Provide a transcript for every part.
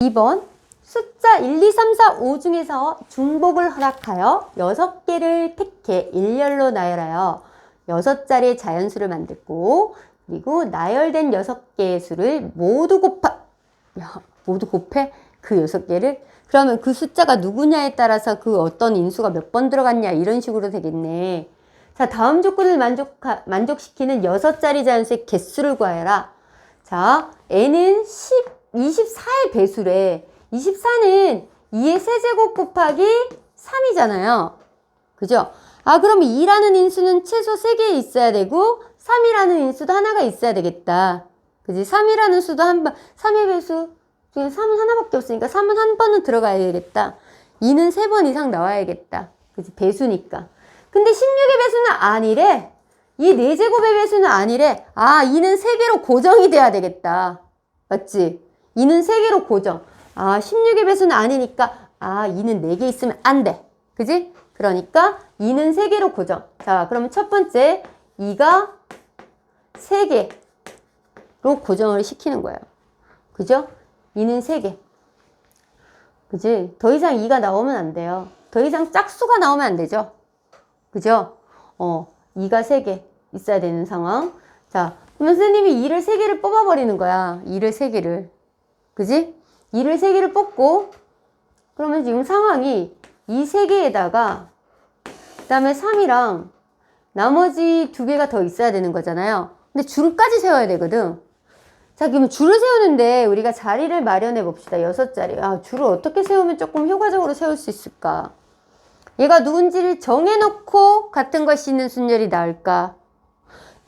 2번 숫자 1, 2, 3, 4, 5 중에서 중복을 허락하여 6개를 택해 일렬로 나열하여 6자리의 자연수를 만들고 그리고 나열된 6개의 수를 모두 곱하 야, 모두 곱해 그 6개를 그러면 그 숫자가 누구냐에 따라서 그 어떤 인수가 몇 번 들어갔냐 이런 식으로 되겠네. 자, 다음 조건을 만족, 만족시키는 6자리 자연수의 개수를 구하여라. 자, n은 10, 24의 배수래. 24는 2의 세제곱 곱하기 3이잖아요. 그죠? 아, 그럼 2라는 인수는 최소 3개 있어야 되고, 3이라는 인수도 하나가 있어야 되겠다. 그지? 3이라는 수도 한 번, 3의 배수 중에 3은 하나밖에 없으니까 3은 한 번은 들어가야 되겠다. 2는 3번 이상 나와야겠다. 그지? 배수니까. 근데 16의 배수는 아니래. 이 4제곱의 배수는 아니래. 아, 2는 3개로 고정이 돼야 되겠다. 맞지? 2는 3개로 고정. 아, 16의 배수는 아니니까, 아, 2는 4개 있으면 안 돼. 그지? 그러니까 2는 3개로 고정. 자, 그러면 첫 번째, 2가 3개로 고정을 시키는 거예요. 그죠? 2는 3개. 그지? 더 이상 2가 나오면 안 돼요. 더 이상 짝수가 나오면 안 되죠? 그죠? 어, 2가 3개 있어야 되는 상황. 자, 그러면 선생님이 2를 3개를 뽑아버리는 거야. 2를 3개를. 그지? 2를 3개를 뽑고, 그러면 지금 상황이 이 3개에다가, 그 다음에 3이랑 나머지 두 개가 더 있어야 되는 거잖아요. 근데 줄까지 세워야 되거든. 자, 그러면 줄을 세우는데 우리가 자리를 마련해 봅시다. 여섯 자리. 아, 줄을 어떻게 세우면 조금 효과적으로 세울 수 있을까? 얘가 누군지를 정해놓고 같은 것이 있는 순열이 나을까?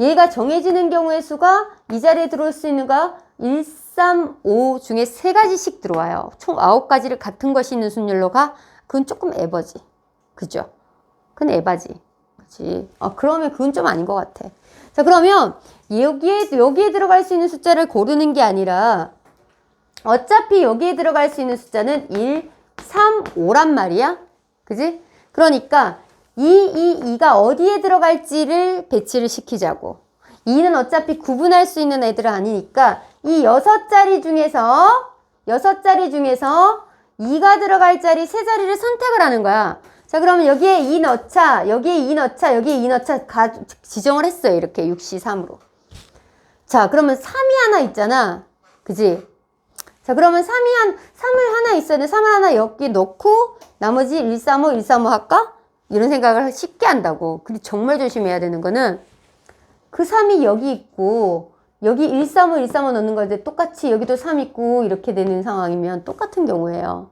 얘가 정해지는 경우의 수가 이 자리에 들어올 수 있는 가? 1, 3, 5 중에 세 가지씩 들어와요. 총 9가지를 같은 것이 있는 순열로 가? 그건 조금 에버지. 그죠? 그건 에바지. 그치? 아, 그러면 그건 좀 아닌 것 같아. 자, 그러면 여기에, 여기에 들어갈 수 있는 숫자를 고르는 게 아니라 어차피 여기에 들어갈 수 있는 숫자는 1, 3, 5란 말이야. 그지? 그러니까 2, 2, 2가 어디에 들어갈지를 배치를 시키자고. 2는 어차피 구분할 수 있는 애들은 아니니까 이 여섯 자리 중에서 여섯 자리 중에서 2가 들어갈 자리 세 자리를 선택을 하는 거야. 자, 그러면 여기에 2 넣자, 여기에 2 넣자, 여기에 2 넣자 가, 지정을 했어요. 이렇게 6시 3으로. 자, 그러면 3이 하나 있잖아. 그지? 자, 그러면 3이 한, 3을 하나 있어야 돼. 3을 하나 여기 넣고, 나머지 1, 3, 5, 1, 3, 5 할까? 이런 생각을 쉽게 한다고. 근데 정말 조심해야 되는 거는, 그 3이 여기 있고, 여기 1, 3, 5, 1, 3, 5 넣는 건데, 똑같이 여기도 3 있고, 이렇게 되는 상황이면 똑같은 경우예요.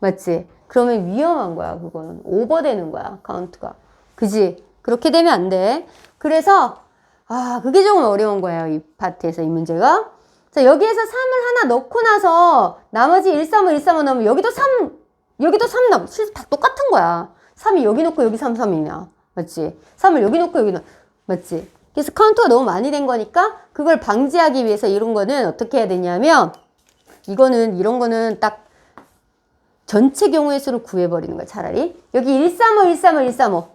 맞지? 그러면 위험한 거야, 그거는. 오버되는 거야, 카운트가. 그지? 그렇게 되면 안 돼. 그래서, 아, 그게 조금 어려운 거예요, 이 파트에서 이 문제가. 자, 여기에서 3을 하나 넣고 나서 나머지 1, 3, 5, 1, 3, 5 넣으면 여기도 3, 여기도 3 넣으면 실제 다 똑같은 거야. 3이 여기 놓고 여기 3, 3이냐. 맞지? 3을 여기 놓고 여기 넣, 맞지? 그래서 카운트가 너무 많이 된 거니까 그걸 방지하기 위해서 이런 거는 어떻게 해야 되냐면 이거는, 이런 거는 딱 전체 경우의 수를 구해버리는 거야, 차라리. 여기 1, 3, 5, 1, 3, 5, 1, 3, 5.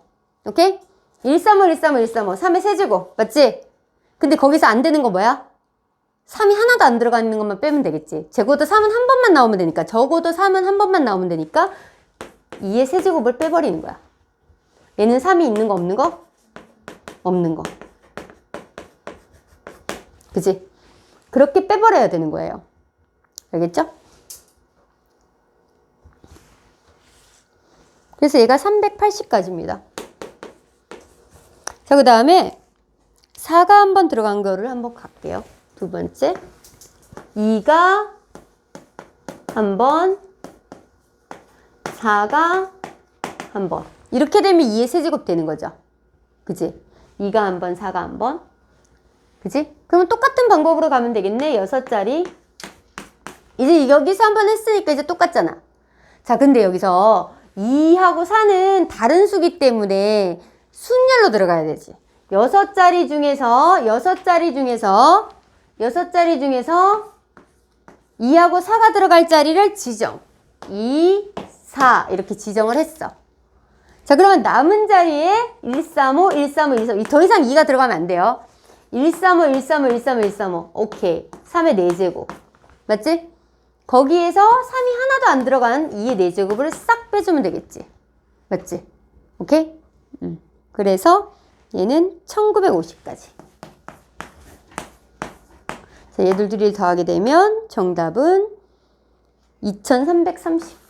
오케이? 1, 3, 5, 1, 3, 5, 1, 3, 5. 3의 세제곱. 맞지? 근데 거기서 안 되는 거 뭐야? 3이 하나도 안 들어가 있는 것만 빼면 되겠지. 적어도 3은 한 번만 나오면 되니까. 적어도 3은 한 번만 나오면 되니까 2의 세제곱을 빼버리는 거야. 얘는 3이 있는 거 없는 거? 없는 거. 그지? 그렇게 빼버려야 되는 거예요. 알겠죠? 그래서 얘가 380까지입니다. 자, 그 다음에 4가 한번 들어간 거를 한번 갈게요. 두 번째. 2가 한번 4가 한 번 이렇게 되면 2의 세제곱 되는 거죠. 그지? 2가 한 번 4가 한 번 그지? 그러면 똑같은 방법으로 가면 되겠네. 여섯 자리 이제 여기서 한 번 했으니까 이제 똑같잖아. 자, 근데 여기서 2하고 4는 다른 수기 때문에 순열로 들어가야 되지. 여섯 자리 중에서 여섯 자리 중에서 여섯 자리 중에서 2하고 4가 들어갈 자리를 지정. 2, 4 이렇게 지정을 했어. 자 그러면 남은 자리에 1, 3, 5, 1, 3, 5, 1, 3, 5. 더 이상 2가 들어가면 안 돼요. 1, 3, 5, 1, 3, 5, 1, 3, 5, 1, 3, 5. 오케이. 3의 4제곱. 맞지? 거기에서 3이 하나도 안 들어간 2의 4제곱을 싹 빼주면 되겠지. 맞지? 오케이? 음. 그래서 얘는 1950까지. 자, 얘들 둘이 더하게 되면 정답은 2330.